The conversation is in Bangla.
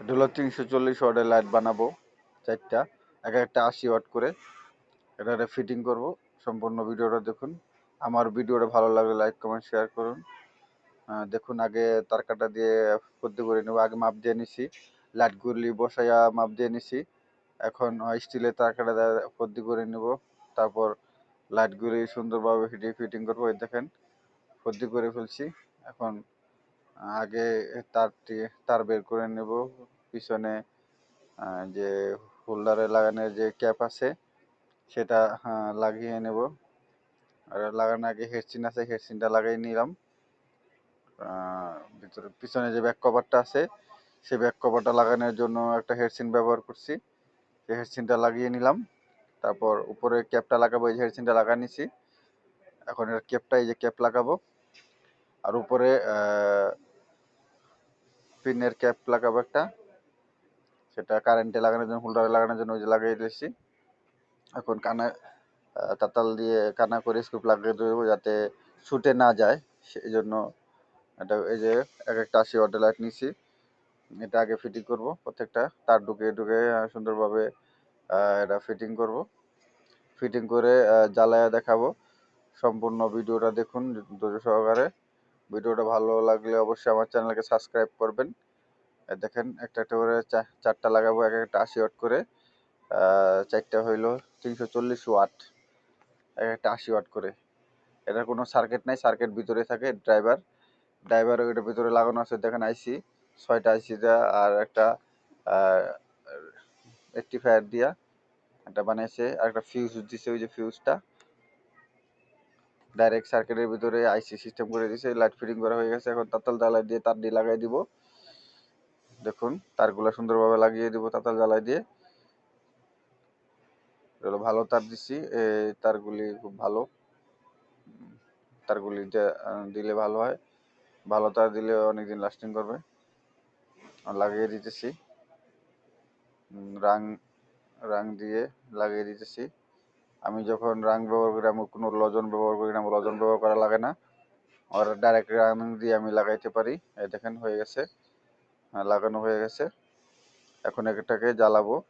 এটা হলো তিনশো চল্লিশ ওয়াটের লাইট বানাবো, চারটা। এক একটা আশি ওয়াট করে এটা একটা ফিটিং করব। সম্পূর্ণ ভিডিওটা দেখুন। আমার ভিডিওটা ভালো লাগলে লাইক কমেন্ট শেয়ার করুন। দেখুন আগে তার কাটা দিয়ে পদ্ধতি করে নেব। আগে মাপ দিয়ে নিছি। লাইটগুলি বসাইয়া মাপ দিয়ে নিছি। এখন স্টিলের তার কাটা পদ্ধতি করে নেব। তারপর লাইটগুলি সুন্দরভাবে ফিটিং ফিটিং করব। এই দেখেন পদ্ধতি করে ফেলছি। এখন আগে তারটি তার বের করে নেব। পিছনে যে হোল্ডারে লাগানোর যে ক্যাপ আছে, সেটা লাগিয়ে নেব। আর লাগানোর আগে হেডসিন আছে, হেডসিনটা লাগিয়ে নিলাম। ভিতরে, পিছনে যে ব্যাক কভারটা আছে সেই ব্যাক কভারটা লাগানোর জন্য একটা হেডসিন ব্যবহার করছি। সেই হেডসিনটা লাগিয়ে নিলাম। তারপর উপরে ক্যাপটা লাগাবো, এই যে হেডসিনটা লাগিয়ে নিছি। এখন এর ক্যাপটা এই যে ক্যাপ লাগাবো। আর উপরে পিনের ক্যাপ লাগাবো একটা। সেটা কারেন্টে লাগানোর জন্য হোল্ডারে লাগানোর জন্য ওই যে লাগিয়ে দিয়েছি। এখন কানা তাতাল দিয়ে কানা করে স্কুপ লাগিয়ে দেবো যাতে ছুটে না যায়। সেই জন্য এটা, এই যে এক একটা আশি ওয়াটের লাইট নিছি এটা আগে ফিটিং করব, প্রত্যেকটা তার ঢুকে ঢুকে সুন্দরভাবে এটা ফিটিং করব। ফিটিং করে জ্বালায়া দেখাবো। সম্পূর্ণ ভিডিওটা দেখুন, ধৈর্য সহকারে। ভিডিওটা ভালো লাগলে অবশ্যই আমার চ্যানেলকে সাবস্ক্রাইব করবেন। দেখেন, একটা একটা করে চারটা লাগাবো, এক একটা আশি ওয়াট করে। চারটা হইল তিনশো চল্লিশ ওয়াট। এক একটা আশি ওয়াট করে। এটার কোনো সার্কিট নাই সার্কিট ভিতরে থাকে ড্রাইভার ড্রাইভার ওইটার ভিতরে লাগানো আছে, দেখেন আইসি ছয়টা আইসি দেওয়া আর একটা রেক্টিফায়ার দিয়া একটা বানিয়েছে আর একটা ফিউজ দিছে, ওই যে ফিউজটা ডাইরেক্ট সার্কিটের ভিতরে আইসি সিস্টেম করে দিছে লাইট ফিটিং করা হয়ে গেছে, এখন তাতাল জ্বালাই দিয়ে তার দিয়ে লাগাই দিব। দেখুন, তারগুলো সুন্দরভাবে লাগিয়ে দিব তাতাল জ্বালাই দিয়ে। ভালো তার এই তারগুলি খুব ভালো। তারগুলি দিলে ভালো হয়, ভালো তার দিলে অনেকদিন লাস্টিং করবে। লাগিয়ে দিতেছি। রাং রাং দিয়ে লাগিয়ে দিতেছি। আমি যখন রাং ব্যবহার করি আমি কোনো লজন ব্যবহার করি না আমার লজন ব্যবহার করা লাগে না। আর ডাইরেক্ট রাং দিয়ে আমি লাগাইতে পারি। এই দেখেন হয়ে গেছে। হ্যাঁ, লাগানো হয়ে গেছে। এখন এটাকে জ্বালাবো।